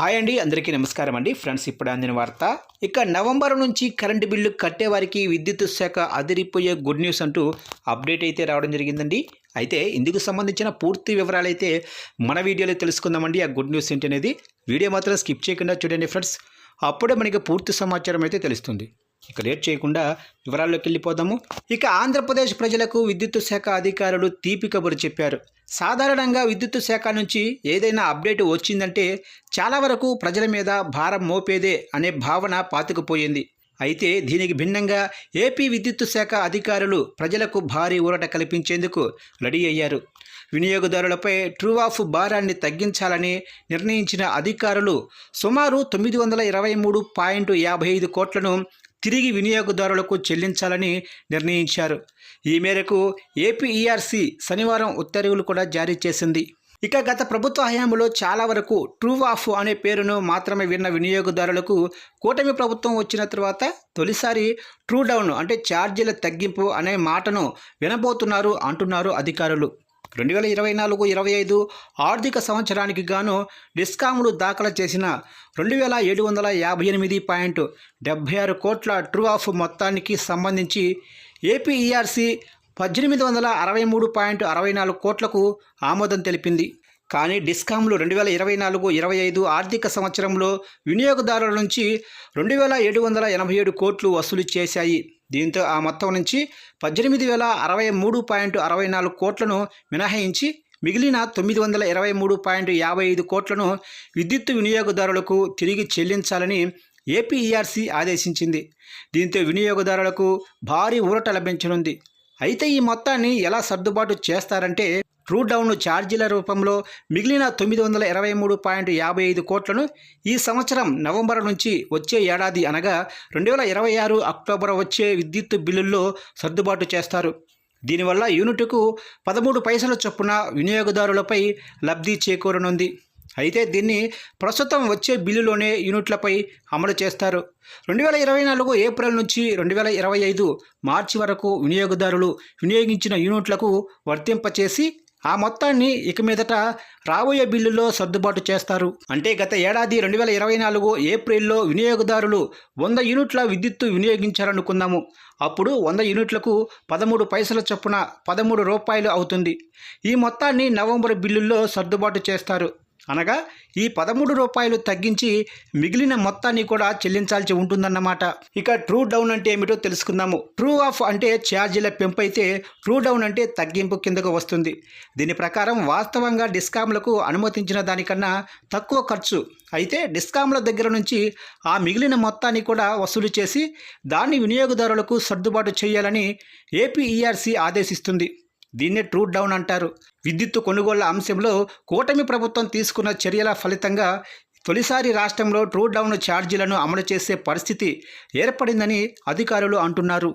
Hi అండి అందరికీ నమస్కారం అండి. ఫ్రెండ్స్ ఇప్పుడు అందిన వార్త ఇక నవంబర్ నుంచి కరెంటు బిల్లు కట్టేవారికి విద్యుత్ శాఖ అదిరిపోయే గుడ్ న్యూస్ అంటూ అప్డేట్ అయితే రావడం జరిగిందండి. అయితే ఇందుకు సంబంధించిన పూర్తి వివరాలు అయితే మన వీడియోలో తెలుసుకుందామండి. ఆ గుడ్ న్యూస్ ఏంటి అనేది వీడియో మాత్రం స్కిప్ చేయకుండా చూడండి ఫ్రెండ్స్. అప్పుడే మనకి పూర్తి సమాచారం అయితే తెలుస్తుంది. ఇక లేట్ చేయకుండా వివరాల్లోకి వెళ్ళిపోదాము. ఇక ఆంధ్రప్రదేశ్ ప్రజలకు విద్యుత్ శాఖ అధికారులు తీపి కబురు చెప్పారు. సాధారణంగా విద్యుత్ శాఖ నుంచి ఏదైనా అప్డేట్ వచ్చిందంటే చాలా వరకు ప్రజల మీద భారం మోపేదే అనే భావన పాతుకుపోయింది. అయితే దీనికి భిన్నంగా ఏపీ విద్యుత్ శాఖ అధికారులు ప్రజలకు భారీ ఊరట కల్పించేందుకు రెడీ అయ్యారు. వినియోగదారులపై ట్రూ ఆఫ్ భారాన్ని తగ్గించాలని నిర్ణయించిన అధికారులు సుమారు తొమ్మిది వందల ఇరవై మూడు పాయింట్ యాభై ఐదు కోట్లను తిరిగి వినియోగదారులకు చెల్లించాలని నిర్ణయించారు. ఈ మేరకు ఏపీఈఆర్సీ శనివారం ఉత్తర్వులు కూడా జారీ చేసింది. ఇక గత ప్రభుత్వ హయాంలో చాలా వరకు ట్రూ ఆఫ్ అనే పేరును మాత్రమే విన్న వినియోగదారులకు కూటమి ప్రభుత్వం వచ్చిన తర్వాత తొలిసారి ట్రూ డౌన్ అంటే ఛార్జీల తగ్గింపు అనే మాటను వినబోతున్నారు అంటున్నారు అధికారులు. రెండు వేల ఇరవై నాలుగు ఇరవై ఐదు ఆర్థిక సంవత్సరానికి గాను డిస్కాములు దాఖలు చేసిన రెండు వేల ఏడు వందల యాభై ఎనిమిది పాయింట్ డెబ్బై ఆరు కోట్ల ట్రూ ఆఫ్ మొత్తానికి సంబంధించి ఏపీఈఆర్సీ పద్దెనిమిది వందల అరవై మూడు పాయింట్ అరవై నాలుగు కోట్లకు ఆమోదం తెలిపింది. కానీ డిస్కామ్లు రెండు వేల ఇరవై నాలుగు ఇరవై ఐదు ఆర్థిక సంవత్సరంలో వినియోగదారుల నుంచి రెండు వేల ఏడు వందల ఎనభై ఏడు కోట్లు వసూలు చేశాయి. దీంతో ఆ మొత్తం నుంచి పద్దెనిమిది వేల అరవై మూడు పాయింట్ అరవై నాలుగు కోట్లను మినహాయించి మిగిలిన తొమ్మిది వందల ఇరవై మూడు పాయింట్ యాభై ఐదు కోట్లను విద్యుత్ వినియోగదారులకు తిరిగి చెల్లించాలని ఏపీఈఆర్సీ ఆదేశించింది. దీంతో వినియోగదారులకు భారీ ఊరట లభించనుంది. అయితే ఈ మొత్తాన్ని ఎలా సర్దుబాటు చేస్తారంటే ట్రూ డౌన్ ఛార్జీల రూపంలో మిగిలిన తొమ్మిది వందల ఇరవై మూడు పాయింట్ యాభై ఐదు కోట్లను ఈ సంవత్సరం నవంబర్ నుంచి వచ్చే ఏడాది అనగా రెండు వేల ఇరవై ఆరు అక్టోబర్ వచ్చే విద్యుత్ బిల్లుల్లో సర్దుబాటు చేస్తారు. దీనివల్ల యూనిట్కు పదమూడు పైసల చొప్పున వినియోగదారులపై లబ్ధి చేకూరనుంది. అయితే దీన్ని ప్రస్తుతం వచ్చే బిల్లులోనే యూనిట్లపై అమలు చేస్తారు. రెండు వేల ఇరవై నాలుగు ఏప్రిల్ నుంచి రెండు వేల ఇరవై ఐదు మార్చి వరకు వినియోగదారులు వినియోగించిన యూనిట్లకు వర్తింపచేసి ఆ మొత్తాన్ని ఇక మీదట రాబోయే బిల్లులో సర్దుబాటు చేస్తారు. అంటే గత ఏడాది రెండు వేల ఇరవై నాలుగు ఏప్రిల్లో వినియోగదారులు వంద యూనిట్ల విద్యుత్తు వినియోగించారనుకుందాము. అప్పుడు వంద యూనిట్లకు పదమూడు పైసల చొప్పున పదమూడు రూపాయలు అవుతుంది. ఈ మొత్తాన్ని నవంబర్ బిల్లుల్లో సర్దుబాటు చేస్తారు. అనగా ఈ పదమూడు రూపాయలు తగ్గించి మిగిలిన మొత్తాన్ని కూడా చెల్లించాల్సి ఉంటుందన్నమాట. ఇక ట్రూ డౌన్ అంటే ఏమిటో తెలుసుకుందాము. ట్రూ ఆఫ్ అంటే ఛార్జీల పెంపు అయితే ట్రూ డౌన్ అంటే తగ్గింపు కిందకు వస్తుంది. దీని ప్రకారం వాస్తవంగా డిస్కామ్లకు అనుమతించిన దానికన్నా తక్కువ ఖర్చు. అయితే డిస్కామ్ల దగ్గర నుంచి ఆ మిగిలిన మొత్తాన్ని కూడా వసూలు చేసి దాన్ని వినియోగదారులకు సర్దుబాటు చేయాలని ఏపీఈఆర్సీ ఆదేశిస్తుంది. దీన్నే ట్రూ డౌన్ అంటారు. విద్యుత్ కొనుగోళ్ళ అంశంలో కూటమి ప్రభుత్వం తీసుకున్న చర్యల ఫలితంగా తొలిసారి రాష్ట్రంలో ట్రూ డౌన్ ఛార్జీలను అమలు చేసే పరిస్థితి ఏర్పడిందని అధికారులు అంటున్నారు.